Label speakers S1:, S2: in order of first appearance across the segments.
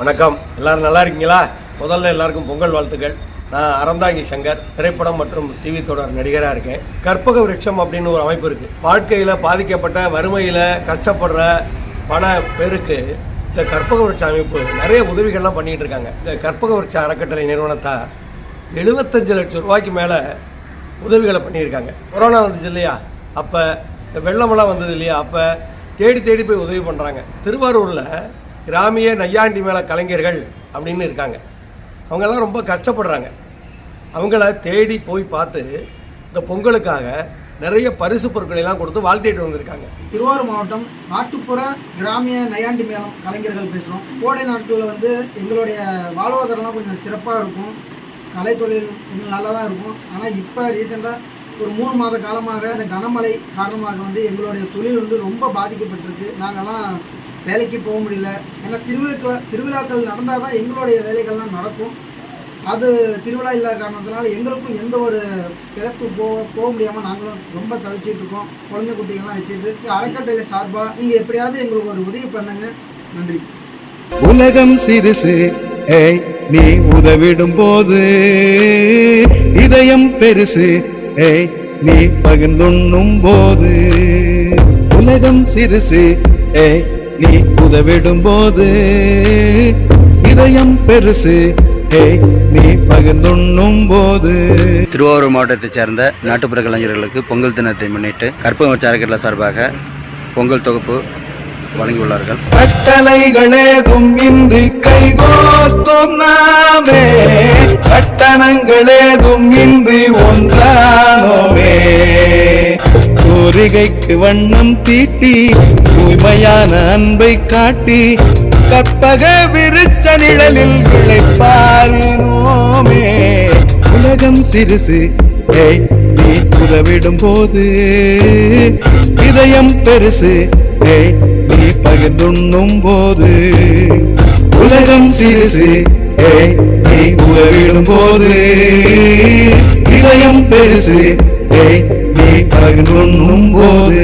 S1: வணக்கம். எல்லாரும் நல்லா இருக்கீங்களா? முதல்ல எல்லாருக்கும் பொங்கல் வாழ்த்துக்கள். நான் அறந்தாங்கி சங்கர் திரைப்படம் மற்றும் டிவி தொடர் நடிகராக இருக்கேன். கற்பக விருட்சம் அப்படின்னு ஒரு அமைப்பு இருக்கு. வாழ்க்கையில் பாதிக்கப்பட்ட வறுமையில் கஷ்டப்படுற பல பேருக்கு இந்த கற்பக விருட்ச அமைப்பு நிறைய உதவிகள்லாம் பண்ணிட்டு இருக்காங்க. இந்த கற்பக விருட்ச அறக்கட்டளை நிறுவனத்தார் எழுபத்தஞ்சு லட்சம் ரூபாய்க்கு மேலே உதவிகளை பண்ணியிருக்காங்க. கொரோனா வந்துச்சு இல்லையா? அப்போ இந்த வெள்ளமெல்லாம் வந்தது இல்லையா? அப்போ தேடி தேடி போய் உதவி பண்ணுறாங்க திருவாரூரில் கிராமிய நையாண்டி மேள கலைஞர்கள் அப்படின்னு இருக்காங்க. அவங்கெல்லாம் ரொம்ப கஷ்டப்படுறாங்க. அவங்கள தேடி போய் பார்த்து இந்த பொங்கலுக்காக நிறைய பரிசு பொருட்களை எல்லாம் கொடுத்து வாழ்த்திட்டு வந்திருக்காங்க.
S2: திருவாரூர் மாவட்டம் நாட்டுப்புற கிராமிய நையாண்டி மேளம் கலைஞர்கள் பேசுகிறோம் கோடை நாட்களில் வந்து எங்களுடைய வாழ்வாதாரம்லாம் கொஞ்சம் சிறப்பாக இருக்கும். கலைத்தொழில் எங்களுக்கு நல்லா தான் இருக்கும். ஆனால் இப்போ ரீசெண்டாக ஒரு மூணு மாத காலமாக இந்த கனமழை காரணமாக வந்து எங்களுடைய தொழில் வந்து ரொம்ப பாதிக்கப்பட்டிருக்கு. நாங்கள்லாம் வேலைக்கு போக முடியல. ஏன்னா திருவிழாக்கள் திருவிழாக்கள் நடந்தால் தான் எங்களுடைய வேலைகள்லாம் நடக்கும். அது திருவிழா இல்லாத காரணத்தினால எங்களுக்கும் எந்த ஒரு பிறப்பு போக போக முடியாமல் நாங்களும் ரொம்ப தவிச்சிட்டு இருக்கோம். குழந்தை குட்டிகள்லாம் வச்சுட்டு அறக்கட்டளை சார்பாக நீங்கள் எப்படியாவது எங்களுக்கு ஒரு உதவி பண்ணுங்க. நன்றி.
S3: உலகம் சிறுசு. ஏய் நீ உதவிடும் போது இதயம் பெருசு. ஏய் நீ பகிர்ந்துண்ணும் போது உலகம் சிறுசு. ஏய் நீ உதவிடும் போது இதயம் பெருசு. நீ பகிர்ந்துண்ணும் போது
S4: திருவாரூர் மாவட்டத்தைச் சேர்ந்த நாட்டுப்புற கலைஞர்களுக்கு பொங்கல் தினத்தை முன்னிட்டு கற்பகம் சாரக்கட்டளை சார்பாக பொங்கல் தொகுப்பு வழங்கியுள்ளார்கள்.
S3: கட்டளைகளேதும் இன்றி கைகோத்தும் நாமே. கட்டணங்களேதும் இன்றி ஒன்றானோமே. பொறிகைக்கு வண்ணம் தீட்டி தூய்மையான அன்பை காட்டி கற்பக விருச்ச நிழலில் விளைப்பாரினோமே. உலகம் சிறுசு ஏய் நீ உதவிடும் போது. இதயம் பெருசு ஏய் நீ பகிர்ந்துண்ணும் போது. உலகம் சிறுசு ஏய் நீ உதவிடும் போது. இதயம் பெருசு ஏய் பகிர்ந்துண்ணும் போது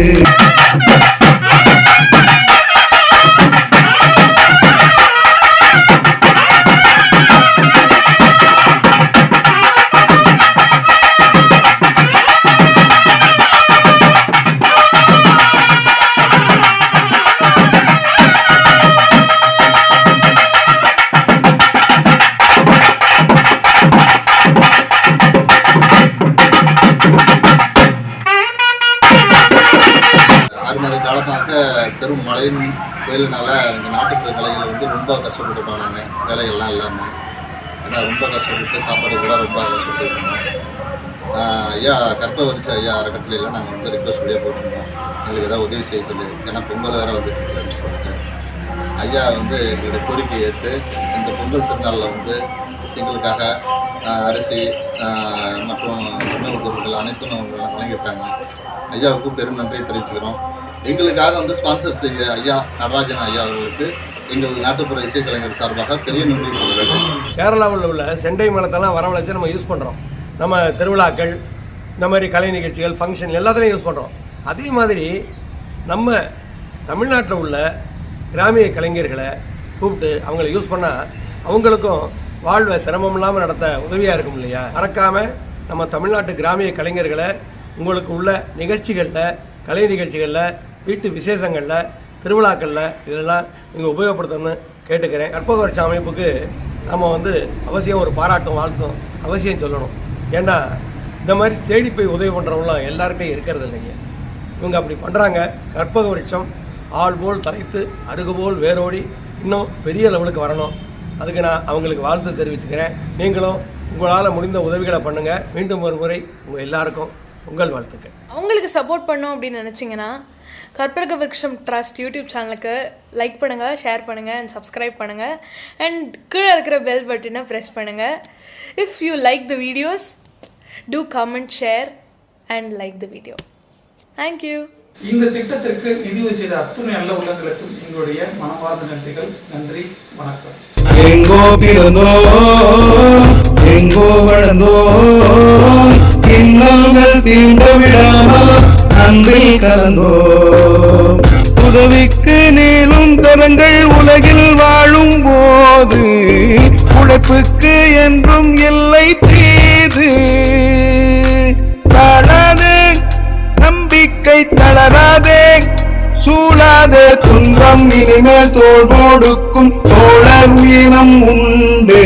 S5: மழையின் புயலினால இந்த நாட்டுப்புற கலைகள் வந்து ரொம்ப கஷ்டப்பட்டு போனாங்க வேலைகள்லாம் இல்லாமல் ஏன்னா ரொம்ப கஷ்டப்பட்டு சாப்பாடு கூட ரொம்ப கஷ்டப்பட்டு இருந்தோம் ஆஹ் ஐயா கற்பவரிச்சு ஐயா அறக்கட்டளையில் நாங்கள் வந்து ரிக்வஸ்ட் வழியாக போட்டிருந்தோம். எங்களுக்கு ஏதாவது உதவி செய்ய சொல்லி. ஏன்னா பொங்கல் வேறு வந்துட்டு சொல்லிட்டு. ஐயா வந்து எங்களுடைய கோரிக்கையை ஏற்று இந்த பொங்கல் திருநாளில் வந்து எங்களுக்காக அரிசி மற்றும் உணவுப் பொருட்கள் அனைத்தும் அவங்க வழங்கியிருக்காங்க. ஐயாவுக்கு பெரும் நன்றியை தெரிவிச்சுக்கிறோம். எங்களுக்காக வந்து ஸ்பான்சர் செய்ய ஐயா நடராஜன் ஐயா அவர்களுக்கு எங்கள் நாட்டுப்புற இசைக்கலைஞர் சார்பாக பெரிய நன்றி
S1: கேரளாவில் உள்ள செண்டை மரத்தெல்லாம் வரவழைச்சு நம்ம யூஸ் பண்ணுறோம் நம்ம திருவிழாக்கள் இந்த மாதிரி கலை நிகழ்ச்சிகள் ஃபங்க்ஷன் எல்லாத்துலேயும் யூஸ் பண்ணுறோம் அதே மாதிரி நம்ம தமிழ்நாட்டில் உள்ள கிராமிய கலைஞர்களை கூப்பிட்டு அவங்கள யூஸ் பண்ணால் அவங்களுக்கும் வாழ்வை சிரமம் இல்லாமல் நடத்த உதவியாக இருக்கும் இல்லையா? மறக்காமல் நம்ம தமிழ்நாட்டு கிராமிய கலைஞர்களை உங்களுக்கு உள்ள நிகழ்ச்சிகளில் கலை நிகழ்ச்சிகளில் வீட்டு விசேஷங்களில் திருவிழாக்களில் இதெல்லாம் நீங்கள் உபயோகப்படுத்தணும்னு கேட்டுக்கிறேன். கற்பக வருஷ அமைப்புக்கு நம்ம வந்து அவசியம் ஒரு பாராட்டும் வாழ்த்தும் அவசியம் சொல்லணும். ஏன்னா இந்த மாதிரி தேடி போய் உதவி பண்ணுறவங்களாம் எல்லார்கிட்டையும் இருக்கிறது இல்லைங்க இவங்க அப்படி பண்ணுறாங்க கற்பக விருட்சம் ஆள் போல் தலைத்து அருகு போல் வேரோடி இன்னும் பெரிய லெவலுக்கு வரணும். அதுக்கு நான் அவங்களுக்கு வாழ்த்து தெரிவிச்சுக்கிறேன். நீங்களும் உங்களால் முடிந்த உதவிகளை பண்ணுங்கள் மீண்டும் ஒரு முறை உங்கள் எல்லாருக்கும் உங்கள் வாழ்த்துக்கள்.
S6: அவங்களுக்கு சப்போர்ட் பண்ணோம் அப்படின்னு நினச்சிங்கன்னா கற்பக விக்ஷம் ட்ரஸ்ட் யூடியூப் சேனலுக்கு லைக் பண்ணுங்கள் ஷேர் பண்ணுங்கள் அண்ட் சப்ஸ்கிரைப் பண்ணுங்கள் அண்ட் கீழே இருக்கிற பெல் பட்டனை ப்ரெஸ் பண்ணுங்கள் if you like the videos to comment share and like the video thank you
S7: இந்த திட்டத்திற்கு நிதியுதவி செய்த அத்துணை நல்ல உள்ளங்களுக்கும் எங்களுடைய மனமார்ந்த நன்றிகள். நன்றி வணக்கம்.
S3: எங்கோ இன்னல்கள் விடாமல் அன்பில் கலந்தோ. உதவிக்கு நீளும் கரங்கள் உலகில் வாழும் போது உழைப்புக்கு என்றும் இல்லை தீது. தளது நம்பிக்கை தளராதே. சூழாதே துன்பம் இனிமேல் தோல் கொடுக்கும் தோழர் வீரம் உண்டு.